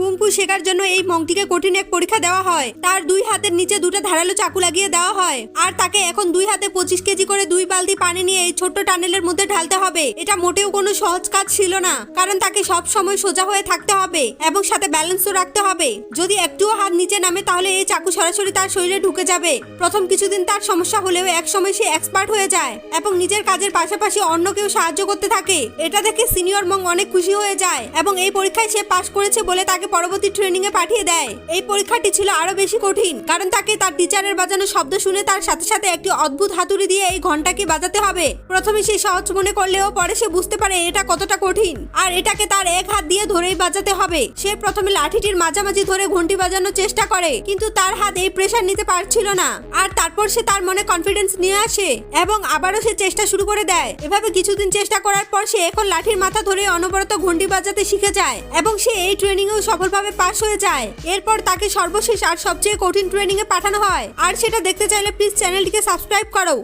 Kung fu শেখার জন্য এই মংটিকে কঠিন এক পরীক্ষা দেওয়া হয়। তার দুই হাতের নিচে দুটো ধারালো চাকু লাগিয়ে দেওয়া হয়। আর তাকে এখন দুই হাতে পঁচিশ কেজি করে দুই বালতি পানি নিয়ে এই ছোট্ট টানেলের মধ্যে ঢালতে হবে। এটা মোটেও কোনো সহজ কাজ ছিল না, কারণ তাকে সব সময় সোজা হয়ে থাকতে হবে এবং সাথে ব্যালেন্সও রাখতে হবে। যদি একটুও হাত নিচে নামে, তাহলে এই চাকু সরাসরি তার শরীরে ঢুকে যাবে। প্রথম কিছুদিন তার সমস্যা হলেও এক সময় সে এক্সপার্ট হয়ে যায় এবং নিজের কাজের পাশাপাশি অন্যকেও সাহায্য করতে থাকে। এটা দেখে সিনিয়র মং অনেক খুশি হয়ে যায় এবং এই পরীক্ষায় সে পাশ করেছে বলে তাকে পরবর্তী ট্রেনিং এ পাঠিয়ে দেয়। এই পরীক্ষাটি ছিল আরও বেশি কঠিন, কারণ তাকে তার টিচারের বাজানো শব্দ শুনে তার সাথে সাথে একটি অদ্ভুত হাতুড়ি দিয়ে এই ঘন্টাকে বাজাতে হবে। প্রথমে সে সহজ মনে করলেও পরে সে বুঝতে পারে এটা কতটা কঠিন। আর এটাকে তার এক হাত দিয়ে ধরেই বাজাতে হবে। সে প্রথমে লাঠিটির মাঝামাঝি ধরে ঘন্টি বাজানোর চেষ্টা করে, কিন্তু তার হাত এই প্রেসার নিতে পারছিল না। আর তারপর সে তার মনে কনফিডেন্স নিয়ে আসে এবং আবারও সে চেষ্টা শুরু করে দেয়। এভাবে কিছুদিন চেষ্টা করার পর সে এখন লাঠির মাথা ধরে অনবরত ঘন্টি বাজাতে শিখে যায় এবং সে এই ট্রেনিংয়েও সফলভাবে পাশ হয়ে যায়। এরপর তাকে সর্বশেষ আর সবচেয়ে কঠিন ট্রেনিংয়ে পাঠানো হয়। আর সেটা দেখতে চাইলে প্লিজ চ্যানেলটিকে সাবস্ক্রাইব করো।